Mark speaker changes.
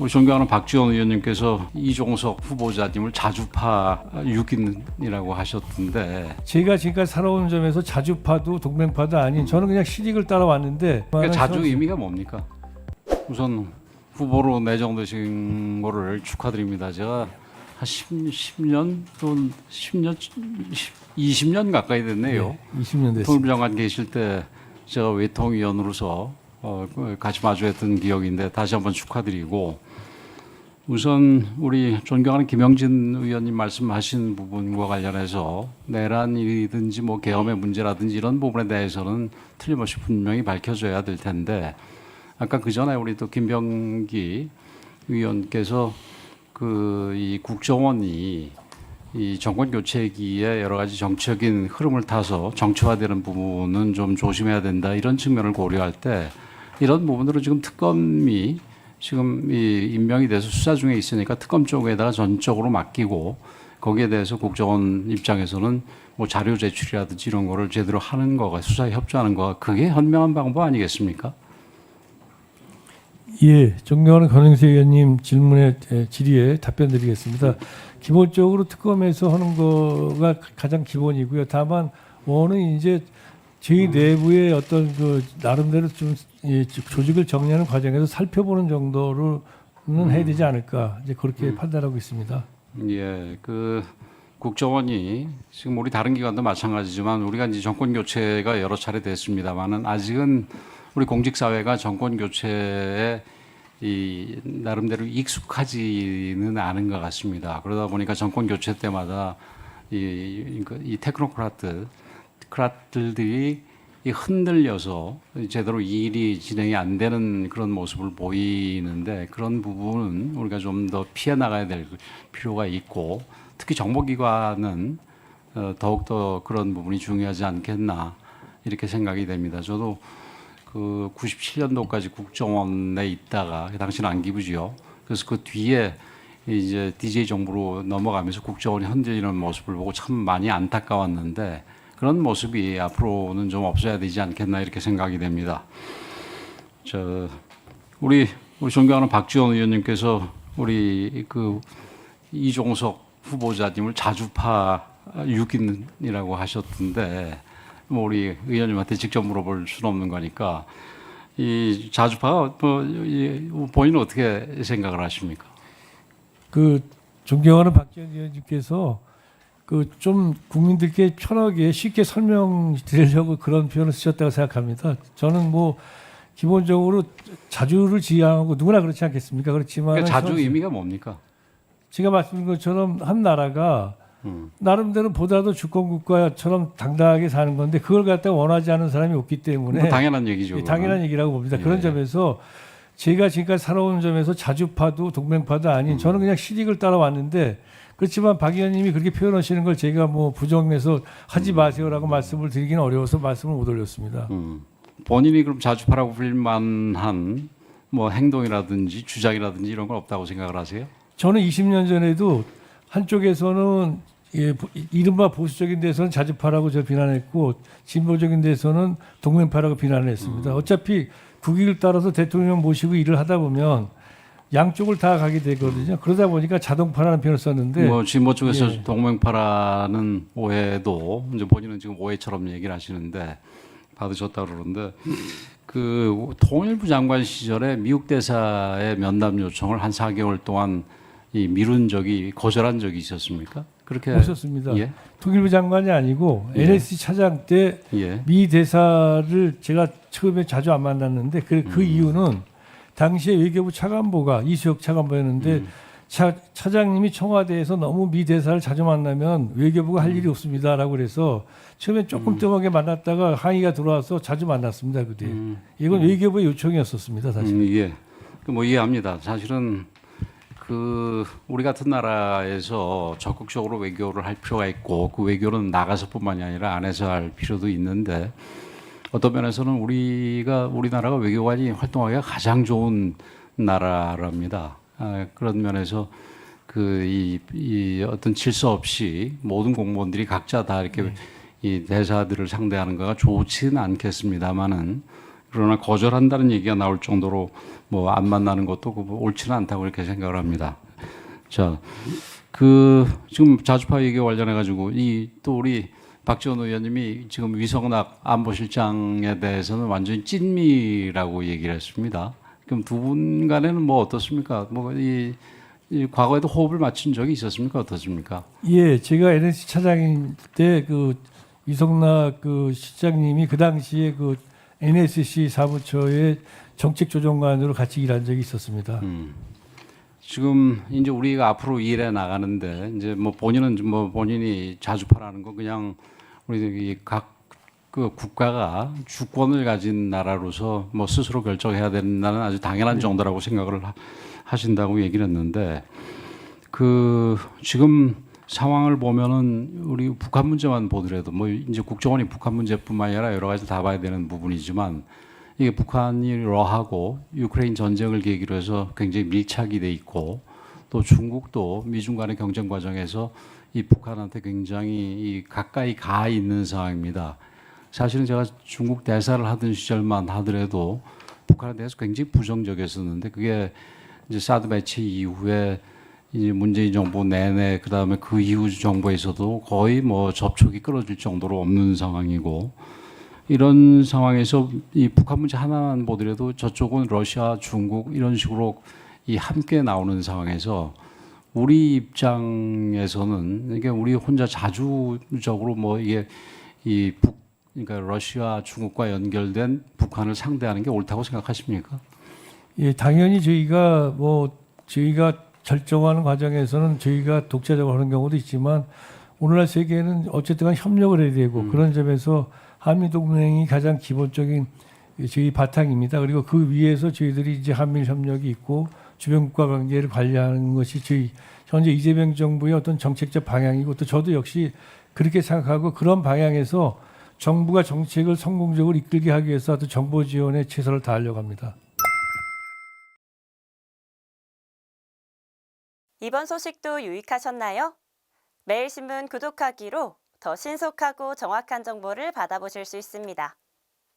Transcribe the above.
Speaker 1: 우리 존경하는 박지원 의원님께서 이종석 후보자님을 자주파 육인이라고 하셨던데
Speaker 2: 제가 지금까지 살아온 점에서 자주파도 동맹파도 아닌 저는 그냥 시직을 따라왔는데
Speaker 1: 그러니까 자주 의미가 뭡니까? 우선 후보로 내정되신 거를 축하드립니다. 제가 한 10, 10년 또는 10년, 20년 가까이 됐네요.
Speaker 2: 20년 됐습니다.
Speaker 1: 통일부 장관 계실 때 제가 외통위원으로서 어, 그 같이 마주했던 기억인데 다시 한번 축하드리고 우선 우리 존경하는 김영진 의원님 말씀하신 부분과 관련해서 내란이든지 뭐 계엄의 문제라든지 이런 부분에 대해서는 틀림없이 분명히 밝혀져야 될 텐데 아까 그 전에 우리 또 김병기 의원께서 그 이 국정원이 이 정권 교체기에 여러 가지 정치적인 흐름을 타서 정치화되는 부분은 좀 조심해야 된다 이런 측면을 고려할 때 이런 부분으로 지금 특검이 지금 이 임명이 돼서 수사 중에 있으니까 특검 쪽에다가 전적으로 맡기고 거기에 대해서 국정원 입장에서는 뭐 자료 제출이라든지 이런 거를 제대로 하는 거가 수사에 협조하는 거가 그게 현명한 방법 아니겠습니까?
Speaker 2: 예, 존경하는 권영세 의원님 질문에 에, 질의에 답변드리겠습니다. 기본적으로 특검에서 하는 거가 가장 기본이고요. 다만 원은 이제 저희 내부의 어떤 그 나름대로 좀 예, 조직을 정리하는 과정에서 살펴보는 정도로는 해야 되지 않을까 이제 그렇게 판단하고 있습니다.
Speaker 1: 예, 그 국정원이 지금 우리 다른 기관도 마찬가지지만 우리가 이제 정권 교체가 여러 차례 됐습니다만은 아직은 우리 공직 사회가 정권 교체에 이 나름대로 익숙하지는 않은 것 같습니다. 그러다 보니까 정권 교체 때마다 이, 이, 이 테크노크라트 크라트들이 이 흔들려서 제대로 일이 진행이 안 되는 그런 모습을 보이는데 그런 부분은 우리가 좀 더 피해 나가야 될 필요가 있고 특히 정보기관은 어, 더욱더 그런 부분이 중요하지 않겠나 이렇게 생각이 됩니다. 저도 그 97년도까지 국정원에 있다가 그 당시는 안기부지요. 그래서 그 뒤에 이제 DJ 정부로 넘어가면서 국정원이 흔들리는 모습을 보고 참 많이 안타까웠는데 그런 모습이 앞으로는 좀 없어야 되지 않겠나 이렇게 생각이 됩니다. 저 우리 우리 존경하는 박지원 의원님께서 우리 그 이종석 후보자님을 자주파 육인이라고 하셨던데 뭐 우리 의원님한테 직접 물어볼 수는 없는 거니까 이 자주파가 뭐 이, 본인은 어떻게 생각을 하십니까?
Speaker 2: 그 존경하는 박지원 의원님께서 그 좀 국민들께 편하게 쉽게 설명드리려고 그런 표현을 쓰셨다고 생각합니다. 저는 뭐 기본적으로 자주를 지향하고 누구나 그렇지 않겠습니까? 그렇지만
Speaker 1: 그러니까 자주 의미가 뭡니까?
Speaker 2: 제가 말씀드린 것처럼 한 나라가
Speaker 1: 음.
Speaker 2: 나름대로 보다도 주권 국가처럼 당당하게 사는 건데 그걸 갖다 원하지 않는 사람이 없기 때문에
Speaker 1: 뭐 당연한 얘기죠.
Speaker 2: 예. 당연한 얘기라고 봅니다.
Speaker 1: 예.
Speaker 2: 그런 점에서 제가 지금까지 살아온 점에서 자주파도 동맹파도 아닌 저는 그냥 시직을 따라왔는데 그렇지만 박 의원님이 그렇게 표현하시는 걸 제가 뭐 부정해서 하지 마세요라고 말씀을 드리기는 어려워서 말씀을 못 올렸습니다.
Speaker 1: 음. 본인이 그럼 자주파라고 불릴 만한 뭐 행동이라든지 주장이라든지 이런 건 없다고 생각을 하세요?
Speaker 2: 저는 20년 전에도 한쪽에서는 예, 보- 이른바 보수적인 데서는 자주파라고 저 비난했고 진보적인 데서는 동맹파라고 비난을 했습니다.
Speaker 1: 음.
Speaker 2: 어차피 국익을 따라서 대통령 모시고 일을 하다 보면 양쪽을 다 가게 되거든요. 그러다 보니까 자동파라는 표현을 썼는데
Speaker 1: 뭐 진보 쪽에서
Speaker 2: 예.
Speaker 1: 동맹파라는 오해도 이제 본인은 지금 오해처럼 얘기를 하시는데 받으셨다 그러는데 그 통일부 장관 시절에 미국 대사의 면담 요청을 한 4개월 동안 이 미룬 적이 거절한 적이 있었습니까? 그렇게
Speaker 2: 오셨습니다.
Speaker 1: 예.
Speaker 2: 통일부 장관이 아니고
Speaker 1: 예.
Speaker 2: NSC 차장 때
Speaker 1: 예.
Speaker 2: 미 대사를 제가 처음에 자주 안 만났는데 그, 그
Speaker 1: 음.
Speaker 2: 이유는 당시에 외교부 차관보가 이수혁 차관보였는데
Speaker 1: 음.
Speaker 2: 차, 차장님이 청와대에서 너무 미 대사를 자주 만나면 외교부가 할
Speaker 1: 음.
Speaker 2: 일이 없습니다라고 그래서 처음에 조금 뜸하게 만났다가 항의가 들어와서 자주 만났습니다 그뒤
Speaker 1: 음.
Speaker 2: 이건 외교부의 요청이었었습니다 사실.
Speaker 1: 음, 예. 그뭐 이해합니다. 사실은 그 우리 같은 나라에서 적극적으로 외교를 할 필요가 있고 그 외교는 나가서뿐만이 아니라 안에서 할 필요도 있는데 어떤 면에서는 우리가 우리나라가 외교관이 활동하기가 가장 좋은 나라랍니다. 아, 그런 면에서 그이 이 어떤 질서 없이 모든 공무원들이 각자 다 이렇게 이 대사들을 상대하는 거가 좋지는 않겠습니다만은 그러나 거절한다는 얘기가 나올 정도로 뭐 안 만나는 것도 그뭐 옳지는 않다고 그렇게 생각을 합니다. 자, 그 지금 자주파 얘기 관련해 가지고 이 또 우리 박지원 의원님이 지금 위성낙 안보실장에 대해서는 완전히 찐미라고 얘기를 했습니다. 그럼 두 분 간에는 뭐 어떻습니까? 뭐이 이 과거에도 호흡을 맞춘 적이 있었습니까? 어떻습니까?
Speaker 2: 예, 제가 NSC 차장일 때 그 이성락 그 실장님이 그 당시에 그 NSC 사무처의 정책조정관으로 같이 일한 적이 있었습니다.
Speaker 1: 음. 지금 이제 우리가 앞으로 일해 나가는데 이제 뭐 본인은 뭐 본인이 자주파라는 거 그냥 우리 각 그 국가가 주권을 가진 나라로서 뭐 스스로 결정해야 된다는 아주 당연한 정도라고 생각을 하- 하신다고 얘기를 했는데 그 지금 상황을 보면은 우리 북한 문제만 보더라도 뭐 이제 국정원이 북한 문제뿐만 아니라 여러 가지 다 봐야 되는 부분이지만 이게 북한이 러하고 유크레인 전쟁을 계기로 해서 굉장히 밀착이 돼 있고 또 중국도 미중 간의 경쟁 과정에서 이 북한한테 굉장히 이 가까이 가 있는 상황입니다. 사실은 제가 중국 대사를 하던 시절만 하더라도 북한에 대해서 굉장히 부정적이었었는데 그게 이제 사드 배치 이후에 이제 문재인 정부 내내 그다음에 그 이후 정부에서도 거의 뭐 접촉이 끊어질 정도로 없는 상황이고 이런 상황에서 이 북한 문제 하나만 보더라도 저쪽은 러시아, 중국 이런 식으로 이 함께 나오는 상황에서 우리 입장에서는 이게 우리 혼자 자주적으로 뭐 이게 이 북, 그러니까 러시아, 중국과 연결된 북한을 상대하는 게 옳다고 생각하십니까?
Speaker 2: 예, 당연히 저희가 뭐 저희가 결정하는 과정에서는 저희가 독자적으로 하는 경우도 있지만 오늘날 세계는 어쨌든 간 협력을 해야 되고 그런 점에서 한미 동맹이 가장 기본적인 저희 바탕입니다. 그리고 그 위에서 저희들이 이제 한미일 협력이 있고 주변 국가 관계를 관리하는 것이 저희 현재 이재명 정부의 어떤 정책적 방향이고 또 저도 역시 그렇게 생각하고 그런 방향에서 정부가 정책을 성공적으로 이끌게 하기 위해서 어떤 정보 지원에 최선을 다하려고 합니다.
Speaker 3: 이번 소식도 유익하셨나요? 매일신문 구독하기로 더 신속하고 정확한 정보를 받아보실 수 있습니다.